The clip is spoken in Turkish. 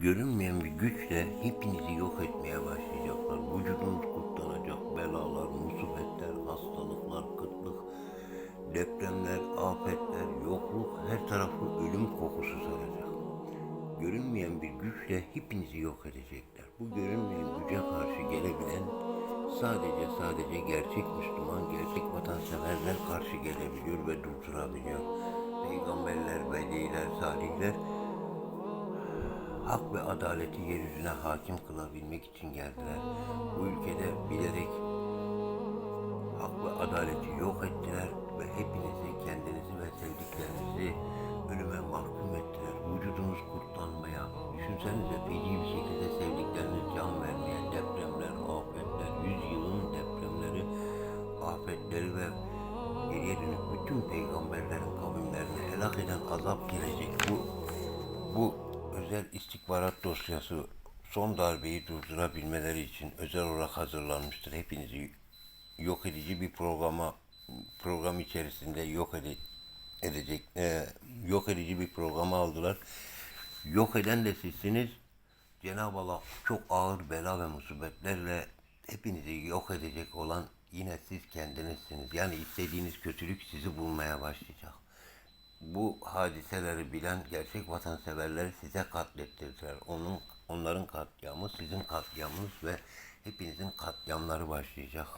görünmeyen bir güçle hepinizi yok etmeye başlayacaklar. Vücudunuz kurtlanacak. Belalar, musibetler, hastalıklar, kıtlık, depremler, afetler, yokluk, her tarafı ölüm kokusu saracak. Görünmeyen bir güçle hepinizi yok edecekler. Bu görünmeyen güce karşı gelebilen sadece sadece gerçek Müslüman, gerçek vatanseverler karşı gelebiliyor ve durdurabiliyor. Peygamberler, veliler, salihler hak ve adaleti yeryüzüne hakim kılabilmek için geldiler. Bu ülkede bilerek hak ve adaleti yok ettiler ve hepinizi, kendinizi ve sevdiklerinizi ölüme mahkum ettiler. Vücudunuz kurtlanmaya, düşünsenize feci bir şekilde sevdikleriniz can vermeye, depremler, afetler, yüzyılın depremleri, afetleri ve geriye dönük bütün peygamberlerin kavimlerini helak eden azap gelecek. Bu bu özel istihbarat dosyası son darbeyi durdurabilmeleri için özel olarak hazırlanmıştır. Hepinizi yok edici bir programa program içerisinde yok ede, edecek e, yok edici bir programa aldılar. Yok eden de sizsiniz. Cenab-ı Allah çok ağır bela ve musibetlerle hepinizi yok edecek olan yine siz kendinizsiniz. Yani istediğiniz kötülük sizi bulmaya başlayacak bu hadiseleri bilen gerçek vatanseverleri size katlettirdiler. Onun, onların katliamı sizin katliamınız ve hepinizin katliamları başlayacak.